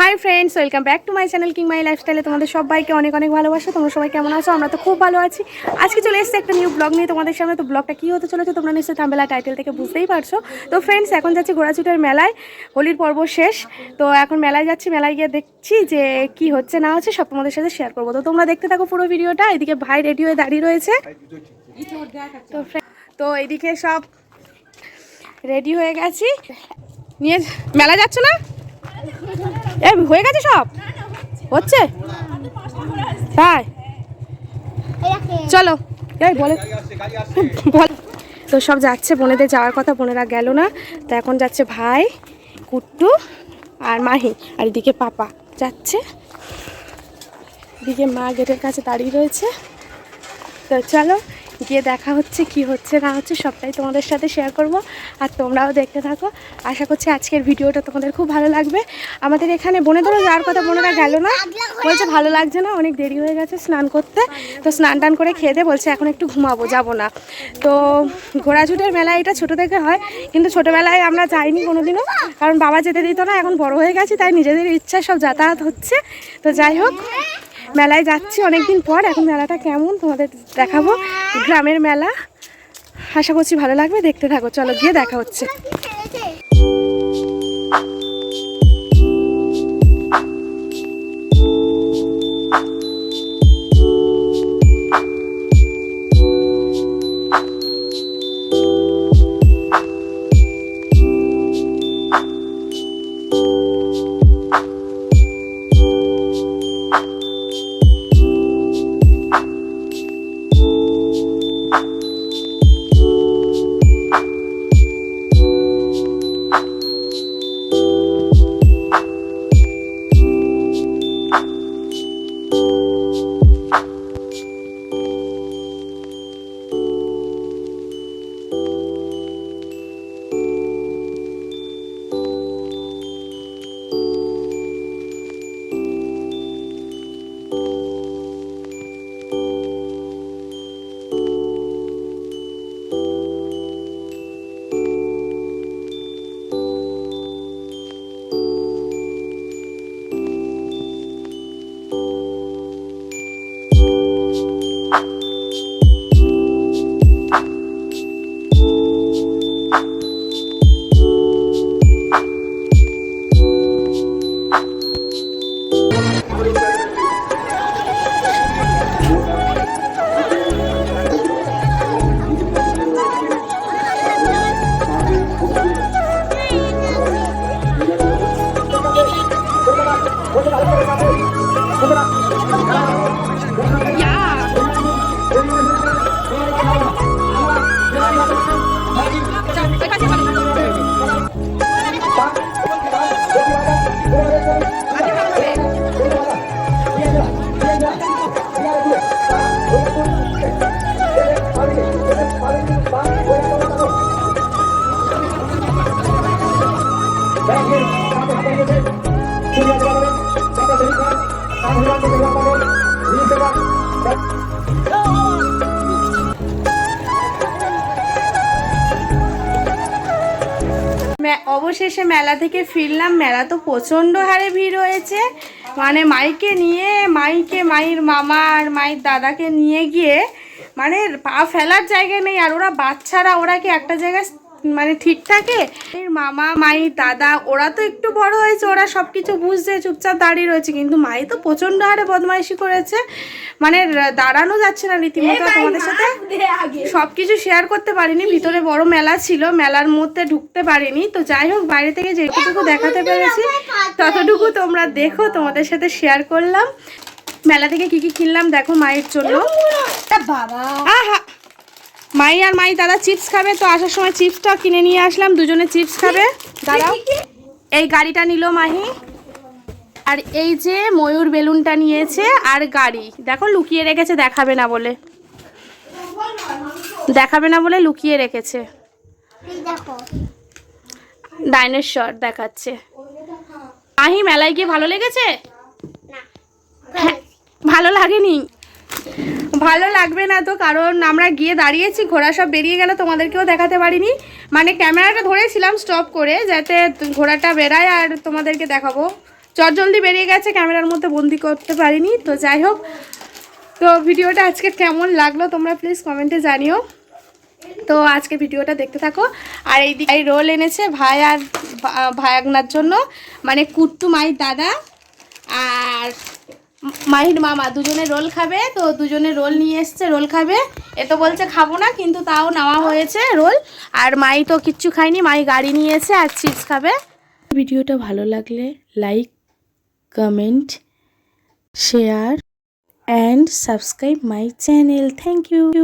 Hi friends welcome back to my channel king my লাইফস্টাইলে তোমাদের সবাইকে অনেক অনেক ভালোবাসা। তোমরা সবাই কেমন আছো? আমরা তো খুব ভালো আছি। আজকে চলে এসেছে একটা নিউ ব্লগ নিয়ে। তোমাদের সামনে তো ব্লগটা কী হতে চলেছে তোমরা নিশ্চয়ই থাম্বেলা টাইটেল থেকে বুঝতেই পারছ। তো ফ্রেন্ডস এখন যাচ্ছি ঘোড়াছুটের মেলায়। হোলির পর্ব শেষ। তো এখন মেলায় যাচ্ছি। মেলায় গিয়ে দেখছি যে কি হচ্ছে, না হচ্ছে, সব তোমাদের সাথে শেয়ার করব। তো তোমরা দেখতে থাকো পুরো ভিডিওটা এদিকে ভাই রেডি হয়ে দাঁড়িয়ে রয়েছে। তো তো এদিকে সব রেডি হয়ে গেছি। নিয়ে মেলা যাচ্ছ না? এ, হয়ে গেছে সব? হচ্ছে? তাই। চলো। এই বলে বল। তো সব যাচ্ছে, বোনেদের যাওয়ার কথা বোনেরা গেল না। তো এখন যাচ্ছে ভাই, কুট্টু আর মাহি। আর এদিকে পাপা যাচ্ছে। এদিকে মা গেটের কাছে দাঁড়িয়ে রয়েছে। তো চলো। গিয়ে দেখা হচ্ছে, কি হচ্ছে, না হচ্ছে, সবটাই তোমাদের সাথে শেয়ার করব। আর তোমরাও দেখতে থাকো। আশা করছি আজকের ভিডিওটা তোমাদের খুব ভালো লাগবে। আমাদের এখানে বনে বোনেদেরও যাওয়ার কথা বোনেরা গেল না। বলছে ভালো লাগছে না, অনেক দেরি হয়ে গেছে স্নান করতে। তো স্নান টান করে খেয়ে দিয়ে বলছে, এখন একটু ঘুমাবো, যাব না। তো ঘোড়াঝুটের মেলা এটা ছোটো থেকে হয়, কিন্তু ছোটোবেলায় আমরা যাইনি কোনোদিনও। কারণ বাবা যেতে দিত না, এখন বড় হয়ে গেছি, তাই নিজেদের ইচ্ছা সব যাতায়াত হচ্ছে। তো যাই হোক মেলায় যাচ্ছি অনেকদিন পর। এখন মেলাটা কেমন তোমাদের দেখাবো? গ্রামের মেলা। আশা করছি ভালো লাগবে। দেখতে থাকো। চলো গিয়ে দেখা হচ্ছে। মে- অবশেষে মেলা থেকে ফিরলাম। মেলা তো প্রচণ্ড হারে ভিড় হয়েছে। মানে মাইকে নিয়ে, মাইকে, মাইর মামা আর মায়ের দাদাকে নিয়ে গিয়ে মানে পা ফেলার জায়গা নেই। আর ওরা বাচ্চারা, ওরা কি একটা জায়গায় মানে ঠিক থাকে মামা মাই দাদা ওরা তো একটু বড় হয়েছে ওরা সব কিছু বুঝছে চুপচাপ দাঁড়িয়ে রয়েছে কিন্তু মাই তো প্রচণ্ড হারে বদমাইশি করেছে। মানে দাঁড়ানো যাচ্ছে না রীতিমতো তোমাদের সাথে সব কিছু শেয়ার করতে পারিনি। ভিতরে বড় মেলা ছিল মেলার মধ্যে ঢুকতে পারিনি। তো যাই হোক বাইরে থেকে যেটুকু দেখাতে পেরেছি ততটুকু তোমরা দেখো তোমাদের সাথে শেয়ার করলাম। মেলা থেকে কি কি কিনলাম দেখো মায়ের জন্য। বাবা। আহা! মাই আর মাই দাদা চিপস খাবে তো আসার সময় চিপসটা কিনে নিয়ে আসলাম দুজনে চিপস খাবে। দাঁড়াও। এই গাড়িটা নিল মাহি। আর এই যে ময়ূর বেলুনটা নিয়েছে আর গাড়ি। দেখো লুকিয়ে রেখেছে দেখাবে না বলে। দেখাবে না বলে লুকিয়ে রেখেছে। ডাইনোসর দেখাচ্ছে। মাহি মেলায় গিয়ে ভালো লেগেছে? হ্যাঁ, ভালো লাগেনি? ভালো লাগবে না তো, কারণ আমরা গিয়ে দাঁড়িয়েছি, ঘোড়া সব বেরিয়ে গেল, তোমাদেরকেও দেখাতে পারিনি। মানে ক্যামেরাটা ধরেছিলাম স্টপ করে, যাতে ঘোড়াটা বেরায় আর তোমাদেরকে দেখাবো। চট জলদি বেরিয়ে গেছে, ক্যামেরার মধ্যে বন্দি করতে পারিনি, তো যাই হোক। তো ভিডিওটা আজকে কেমন লাগল তোমরা প্লিজ কমেন্টে জানিও। তো আজকে ভিডিওটা দেখতে থাকো। আর এই দিকে রোল এনেছে ভাই আর ভায়াগনার জন্য মানে কুট্টু মায়ের দাদা। মাহির মামা, দুজনে রোল খাবে, তো দুজনে রোল নিয়ে এসছে, রোল খাবে। এ তো বলছে খাব না, কিন্তু তাও নেওয়া হয়েছে রোল। আর মাই তো কিচ্ছু খায়নি, মাই গাড়ি নিয়েছে আর চিপস খাবে। ভিডিওটা ভালো লাগলে like, comment, share, and subscribe my channel. Thank you.